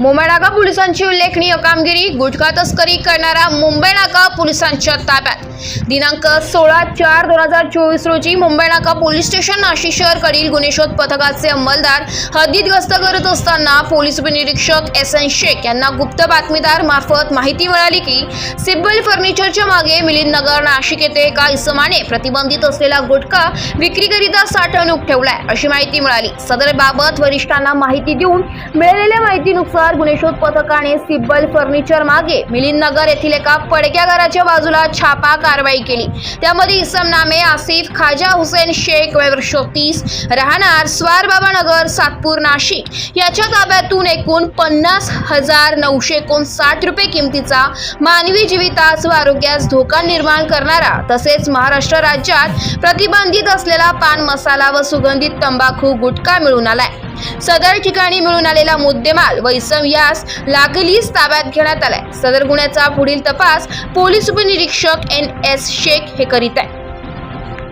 मुंबई पोलिसांची उल्लेखनीय कामगिरी गुटखा तस्करी करणारा मुंबई नाका पोलिसांच्या ताब्यात. दिनांक सोळा चार दोन हजार चोवीस रोजी मुंबई नाका पोलीस स्टेशन नाशिक शहरकडील गुन्हेशोध पथकाचे अंमलदार हद्दीत गस्त करत असताना पोलीस उपनिरीक्षक एस एन शेख यांना गुप्त बातमीदार मार्फत माहिती मिळाली की सिब्बल फर्निचरच्या मागे मिलिंद नगर नाशिक येथे एका इसमाने प्रतिबंधित असलेला गुटखा विक्रीकरिता साठवणूक ठेवलाय अशी माहिती मिळाली. सदर बाबत वरिष्ठांना माहिती देऊन मिळालेल्या माहितीनुसार गुन्हे शोध पथकाने सिब्बल फर्निचर मागे मिलिंद नगर येथील एका पडक्या घराच्या बाजूला छापा कारवाई केली. त्यामध्ये इसम नामे आसिफ खाजा हुसेन शेख वय वर्ष तीस राहणार स्वारबाबा नगर सातपूर नाशिक. याच्या ताब्यातून एकूण पन्नास हजार नऊशे एकोणसाठ रुपये किमतीचा मानवी जीवितास व आरोग्यास धोका निर्माण करणारा तसेच महाराष्ट्र राज्यात प्रतिबंधित असलेला पान मसाला व सुगंधित तंबाखू गुटखा मिळून आलाय. सदर ठिकाणी मिळून आलेला मुद्देमाल वैसम यास लागलीच ताब्यात घेण्यात आलाय. सदर गुन्ह्याचा पुढील तपास पोलीस उपनिरीक्षक एन एस शेख हे करीत आहे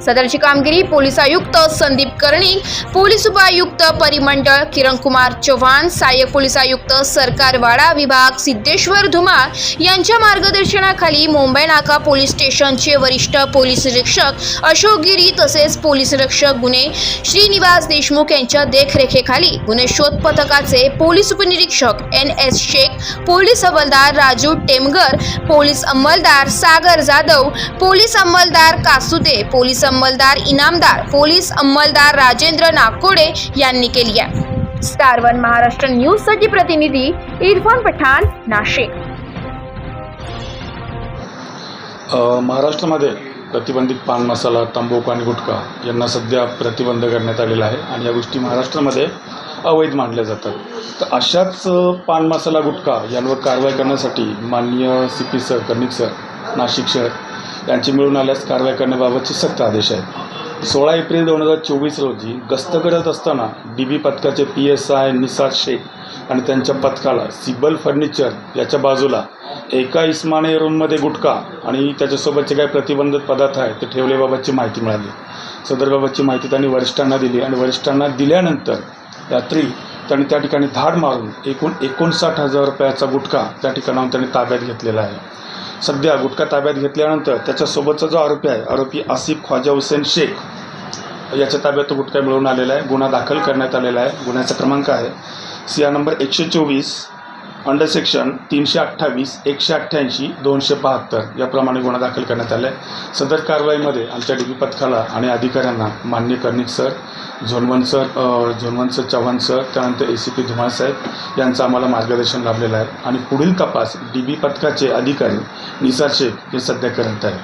सदरची कामगिरी पोलीस आयुक्त संदीप कर्णिक पोलीस उपायुक्त परिमंडळ किरण कुमार चव्हाण सहाय्यक पोलीस आयुक्त सरकार वाडा विभाग सिद्धेश्वर धुमाळ यांच्या मार्गदर्शनाखाली मुंबई नाका पोलीस स्टेशनचे वरिष्ठ पोलीस निरीक्षक अशोक गिरी तसेच पोलीस निरीक्षक गुन्हे श्रीनिवास देशमुख यांच्या देखरेखीखाली गुन्हे शोध पथकाचे पोलीस उपनिरीक्षक एन एस शेख पोलीस हवालदार राजू टेमगर पोलीस अंमलदार सागर जाधव पोलीस अंमलदार कासुदे पोलीस अंमलदार इनामदार पोलीस अंमलदार राजेंद्र नाकोडे यांनी केली आहे. स्टार वन महाराष्ट्र न्यूजसाठी प्रतिनिधी इरफान पठाण नाशिक. महाराष्ट्रामध्ये प्रतिबंधित पान मसाला तंबाखू आणि गुटखा यांना सध्या प्रतिबंध करण्यात आलेला आहे आणि या गोष्टी महाराष्ट्रामध्ये अवैध मानल्या जातात. तर अशाच पान मसाला गुटखा यांवर कारवाई करण्यासाठी माननीय C P sir Karnik sir Nashik शहर यांची मिळून आल्यास कारवाई करण्याबाबतचे सक्त आदेश आहेत. सोळा एप्रिल दोन हजार चोवीस रोजी गस्त करत असताना डी बी पथकाचे P S I Nisar Shaikh आणि त्यांच्या पथकाला सिबल फर्निचर याच्या बाजूला एका इस्माने रूममध्ये गुटखा आणि त्याच्यासोबतचे काही प्रतिबंधित पदार्थ आहेत ते ठेवल्याबाबतची माहिती मिळाली. सदरबाबतची माहिती त्यांनी वरिष्ठांना दिली आणि वरिष्ठांना दिल्यानंतर रात्री त्यांनी त्या ठिकाणी धाड मारून एकूण एकोणसाठ हजार रुपयाचा गुटखा त्या ठिकाणाहून त्यांनी ताब्यात घेतलेला आहे. सध्या गुटखा ताब्यात घेतल्यानंतर त्याच्यासोबतचा जो आरोपी आहे आरोपी आसिफ ख्वाजा हुसेन शेख याच्या ताब्यात तो गुटखा मिळवून आलेला आहे. गुन्हा दाखल करण्यात आलेला आहे. गुन्ह्याचा क्रमांक आहे. सी आर नंबर एकशे चोवीस अंडर सेक्शन तीनशे अठ्ठावीस एकशे अठ्ठ्याऐंशी दोनशे बहात्तर याप्रमाणे गुन्हा दाखल करण्यात आला. आहे सदर कारवाईमध्ये आमच्या डी पी पथकाला आणि अधिकाऱ्यांना मान्य Karnik sir zone one sir zone one sir Chavan sir त्यानंतर ए सी पी धुमाळ साहेब यांचं आम्हाला मार्गदर्शन लाभलेलं आहे. आणि पुढील तपास डी बी पथकाचे अधिकारी निसार शेख हे सध्या करत आहेत.